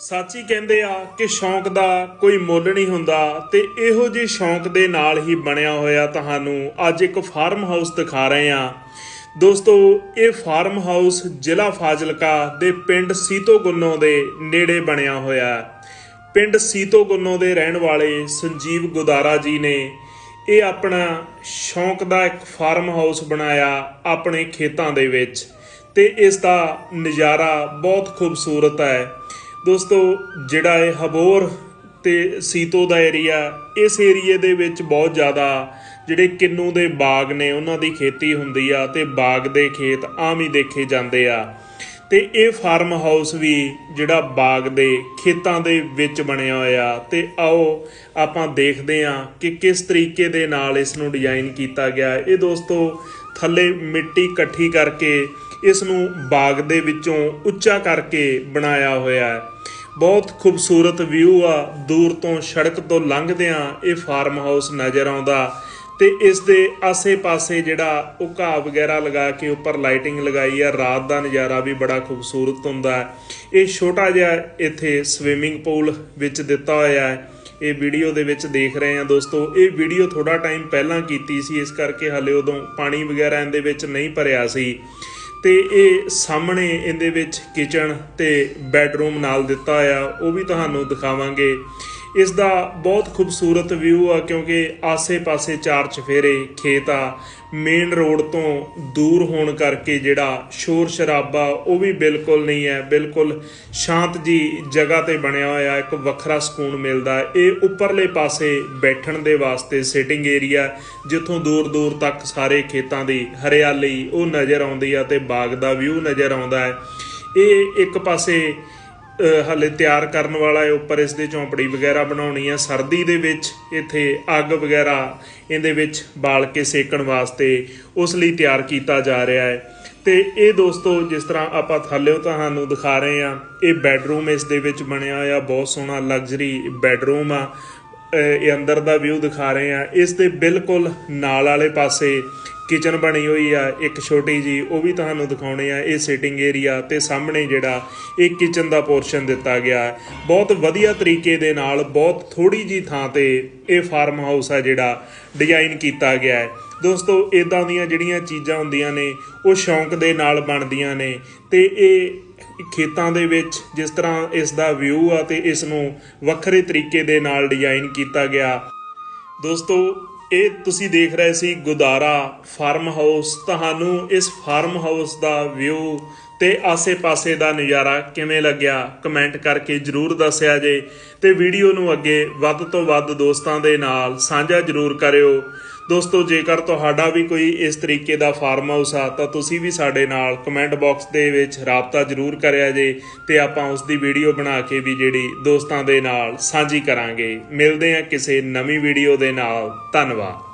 ਸਾਚੀ ਕਹਿੰਦੇ ਆ ਕਿ ਸ਼ੌਂਕ ਦਾ ਕੋਈ ਮੁੱਲ ਨਹੀਂ ਹੁੰਦਾ ਤੇ ਇਹੋ ਜਿਹੇ ਸ਼ੌਂਕ ਦੇ ਨਾਲ ਹੀ ਬਣਿਆ ਹੋਇਆ ਤੁਹਾਨੂੰ ਅੱਜ ਇੱਕ ਫਾਰਮ ਹਾਊਸ ਦਿਖਾ ਰਹੇ ਆ ਦੋਸਤੋ, ਇਹ ਫਾਰਮ ਹਾਊਸ ਜ਼ਿਲ੍ਹਾ ਫਾਜ਼ਿਲਕਾ ਦੇ ਪਿੰਡ ਸੀਤੋ ਗੁੰਨੋ ਦੇ ਨੇੜੇ ਬਣਿਆ ਹੋਇਆ ਪਿੰਡ ਸੀਤੋ ਗੁੰਨੋ ਦੇ ਰਹਿਣ ਵਾਲੇ ਸੰਜੀਵ ਗੁਦਾਰਾ ਜੀ ਨੇ ਇਹ ਆਪਣਾ ਸ਼ੌਂਕ ਦਾ ਇੱਕ ਫਾਰਮ ਹਾਊਸ ਬਣਾਇਆ ਆਪਣੇ ਖੇਤਾਂ ਦੇ ਵਿੱਚ ਤੇ ਇਸ ਦਾ ਨਜ਼ਾਰਾ ਬਹੁਤ ਖੂਬਸੂਰਤ ਹੈ। ਦੋਸਤੋ, ਜਿਹੜਾ ਇਹ ਹਬੋਰ ਤੇ ਸੀਤੋ ਦਾ ਏਰੀਆ ਇਸ ਏਰੀਏ ਦੇ ਵਿੱਚ ਬਹੁਤ ਜ਼ਿਆਦਾ ਜਿਹੜੇ ਕਿੰਨੂ ਦੇ ਬਾਗ ਨੇ, ਉਹਨਾਂ ਦੀ ਖੇਤੀ ਹੁੰਦੀ ਆ ਤੇ ਬਾਗ ਦੇ ਖੇਤ ਆਮ ਹੀ ਦੇਖੇ ਜਾਂਦੇ ਆ। ਤੇ ਇਹ ਫਾਰਮ ਹਾਊਸ ਵੀ ਜਿਹੜਾ ਬਾਗ ਦੇ ਖੇਤਾਂ ਦੇ ਵਿੱਚ ਬਣਿਆ ਹੋਇਆ। ਤੇ ਆਓ ਆਪਾਂ ਦੇਖਦੇ ਹਾਂ ਕਿ ਕਿਸ ਤਰੀਕੇ ਦੇ ਨਾਲ ਇਸ ਨੂੰ ਡਿਜ਼ਾਈਨ ਕੀਤਾ ਗਿਆ। ਇਹ ਦੋਸਤੋ, ਥੱਲੇ ਮਿੱਟੀ ਇਕੱਠੀ ਕਰਕੇ ਇਸ ਨੂੰ ਬਾਗ ਦੇ ਵਿੱਚੋਂ ਉੱਚਾ ਕਰਕੇ ਬਣਾਇਆ ਹੋਇਆ ਹੈ। ਬਹੁਤ ਖੂਬਸੂਰਤ ਵਿਊ ਆ। ਦੂਰ ਤੋਂ ਸੜਕ ਤੋਂ ਲੰਘਦਿਆਂ ਇਹ ਫਾਰਮ ਹਾਊਸ ਨਜ਼ਰ ਆਉਂਦਾ ਤੇ ਇਸ ਦੇ ਆਸੇ-ਪਾਸੇ ਜਿਹੜਾ ਉਹ ਘਾਹ ਵਗੈਰਾ ਲਗਾ ਕੇ ਉੱਪਰ ਲਾਈਟਿੰਗ ਲਗਾਈ ਆ, ਰਾਤ ਦਾ ਨਜ਼ਾਰਾ ਵੀ ਬੜਾ ਖੂਬਸੂਰਤ ਹੁੰਦਾ ਹੈ। ਇਹ ਛੋਟਾ ਜਿਹਾ ਇੱਥੇ ਸਵਿਮਿੰਗ ਪੂਲ ਵਿੱਚ ਦਿੱਤਾ ਹੋਇਆ ਹੈ। ਇਹ ਵੀਡੀਓ ਦੇ ਵਿੱਚ ਦੇਖ ਰਹੇ ਆ ਦੋਸਤੋ। ਇਹ ਵੀਡੀਓ ਥੋੜਾ ਟਾਈਮ ਪਹਿਲਾਂ ਕੀਤੀ ਸੀ। ਇਸ ਕਰਕੇ ਹਲੇ ਉਦੋਂ ਪਾਣੀ ਵਗੈਰਾ ਇਹਦੇ ਵਿੱਚ ਨਹੀਂ ਭਰਿਆ ਸੀ। ਤੇ ਇਹ ਸਾਹਮਣੇ ਇਹਦੇ ਵਿੱਚ ਕਿਚਨ ਤੇ ਬੈਡਰੂਮ ਨਾਲ ਦਿੱਤਾ ਆ ਉਹ ਵੀ ਤੁਹਾਨੂੰ ਦਿਖਾਵਾਂਗੇ। ਇਸ ਦਾ ਬਹੁਤ ਖੂਬਸੂਰਤ ਵਿਊ ਆ, ਕਿਉਂਕਿ ਆਸੇ-ਪਾਸੇ ਚਾਰ ਚਫੇਰੇ, ਖੇਤ ਆ। ਮੇਨ ਰੋਡ ਤੋਂ ਦੂਰ ਹੋਣ ਕਰਕੇ ਜਿਹੜਾ ਸ਼ੋਰ ਸ਼ਰਾਬਾ ਉਹ ਵੀ ਬਿਲਕੁਲ ਨਹੀਂ ਹੈ। ਬਿਲਕੁਲ ਸ਼ਾਂਤ ਜੀ ਜਗ੍ਹਾ ਤੇ ਬਣਿਆ ਹੋਇਆ, ਇੱਕ ਵੱਖਰਾ ਸਕੂਨ ਮਿਲਦਾ। ਇਹ ਉੱਪਰਲੇ ਪਾਸੇ ਬੈਠਣ ਦੇ ਵਾਸਤੇ ਸਿਟਿੰਗ ਏਰੀਆ ਜਿੱਥੋਂ ਦੂਰ-ਦੂਰ ਤੱਕ ਸਾਰੇ ਖੇਤਾਂ ਦੀ ਹਰਿਆਲੀ ਉਹ ਨਜ਼ਰ ਆਉਂਦੀ ਆ ਤੇ ਬਾਗ ਦਾ ਵਿਊ ਨਜ਼ਰ ਆਉਂਦਾ ਹੈ। ਇਹ ਇੱਕ ਪਾਸੇ ਹਾਲੇ ਤਿਆਰ ਕਰਨ ਵਾਲਾ ਹੈ ਉੱਪਰ ਇਸ ਦੇ ਝੌਂਪੜੀ ਵਗੈਰਾ ਬਣਾਉਣੀ ਆ। ਸਰਦੀ ਦੇ ਵਿੱਚ ਇੱਥੇ ਅੱਗ ਵਗੈਰਾ ਇਹਦੇ ਵਿੱਚ ਬਾਲ ਕੇ ਸੇਕਣ ਵਾਸਤੇ ਉਸ ਲਈ ਤਿਆਰ ਕੀਤਾ ਜਾ ਰਿਹਾ ਹੈ। ਤੇ ਇਹ ਦੋਸਤੋ, ਜਿਸ ਤਰ੍ਹਾਂ ਆਪਾਂ ਥੱਲੇੋਂ ਤੁਹਾਨੂੰ ਦਿਖਾ ਰਹੇ ਆ ਇਹ ਬੈੱਡਰੂਮ ਇਸ ਦੇ ਵਿੱਚ ਬਣਿਆ ਹੋਇਆ, ਬਹੁਤ ਸੋਹਣਾ ਲਗਜ਼ਰੀ ਬੈੱਡਰੂਮ ਆ। ਇਹ ਅੰਦਰ ਦਾ ਵਿਊ ਦਿਖਾ ਰਹੇ ਆ ਇਸ ਦੇ ਬਿਲਕੁਲ ਨਾਲ ਵਾਲੇ ਪਾਸੇ ਕਿਚਨ ਬਣੀ ਹੋਈ ਆ, ਇੱਕ ਛੋਟੀ ਜੀ, ਉਹ ਵੀ ਤੁਹਾਨੂੰ ਦਿਖਾਉਣੇ ਆ, ਇਹ ਸਿਟਿੰਗ ਏਰੀਆ ਤੇ ਸਾਹਮਣੇ ਜਿਹੜਾ ਇਹ ਕਿਚਨ ਦਾ ਪੋਰਸ਼ਨ ਦਿੱਤਾ ਗਿਆ। ਬਹੁਤ ਵਧੀਆ ਤਰੀਕੇ ਦੇ ਨਾਲ, ਬਹੁਤ ਥੋੜੀ ਜੀ ਥਾਂ ਤੇ ਇਹ ਫਾਰਮ ਹਾਊਸ ਆ ਜਿਹੜਾ ਡਿਜ਼ਾਈਨ ਕੀਤਾ ਗਿਆ ਹੈ। ਦੋਸਤੋ ਇਦਾਂ ਦੀਆਂ ਜਿਹੜੀਆਂ ਚੀਜ਼ਾਂ ਹੁੰਦੀਆਂ ਨੇ, ਉਹ ਸ਼ੌਂਕ ਦੇ ਨਾਲ ਬਣਦੀਆਂ ਨੇ ਤੇ ਇਹ ਖੇਤਾਂ ਦੇ ਵਿੱਚ ਜਿਸ ਤਰ੍ਹਾਂ ਇਸ ਦਾ ਵਿਊ ਆ ਤੇ ਇਸ ਨੂੰ ਵੱਖਰੇ ਤਰੀਕੇ ਦੇ ਨਾਲ ਡਿਜ਼ਾਈਨ ਕੀਤਾ ਗਿਆ। ਦੋਸਤੋ ਇਹ ਤੁਸੀਂ ਦੇਖ ਰਹੇ ਸੀ ਗੁਦਾਰਾ ਫਾਰਮ ਹਾਊਸ। ਤੁਹਾਨੂੰ ਇਸ ਫਾਰਮ ਹਾਊਸ ਦਾ ਵਿਊ ਤੇ ਆਸੇ-ਪਾਸੇ ਦਾ ਨਜ਼ਾਰਾ ਕਿਵੇਂ ਲੱਗਿਆ? ਕਮੈਂਟ ਕਰਕੇ ਜਰੂਰ ਦੱਸਿਆ ਜੇ। ਤੇ ਵੀਡੀਓ ਨੂੰ ਅੱਗੇ ਵੱਧ ਤੋਂ ਵੱਧ ਦੋਸਤਾਂ ਦੇ ਨਾਲ ਸਾਂਝਾ ਜਰੂਰ ਕਰਿਓ। ਦੋਸਤੋ, ਜੇਕਰ ਤੁਹਾਡਾ ਵੀ ਕੋਈ ਇਸ ਤਰੀਕੇ ਦਾ ਫਾਰਮ ਹਾਊਸ ਆ, ਤਾਂ ਤੁਸੀਂ ਵੀ ਸਾਡੇ ਨਾਲ ਕਮੈਂਟ ਬਾਕਸ ਦੇ ਵਿੱਚ ਰਾਬਤਾ ਜਰੂਰ ਕਰਿਆ ਜੇ ਤੇ ਆਪਾਂ ਉਸ ਦੀ ਵੀਡੀਓ ਬਣਾ ਕੇ ਵੀ ਜਿਹੜੀ ਦੋਸਤਾਂ ਦੇ ਨਾਲ ਸਾਂਝੀ ਕਰਾਂਗੇ। ਮਿਲਦੇ ਹਾਂ ਕਿਸੇ ਨਵੀਂ ਵੀਡੀਓ ਦੇ ਨਾਲ। ਧੰਨਵਾਦ।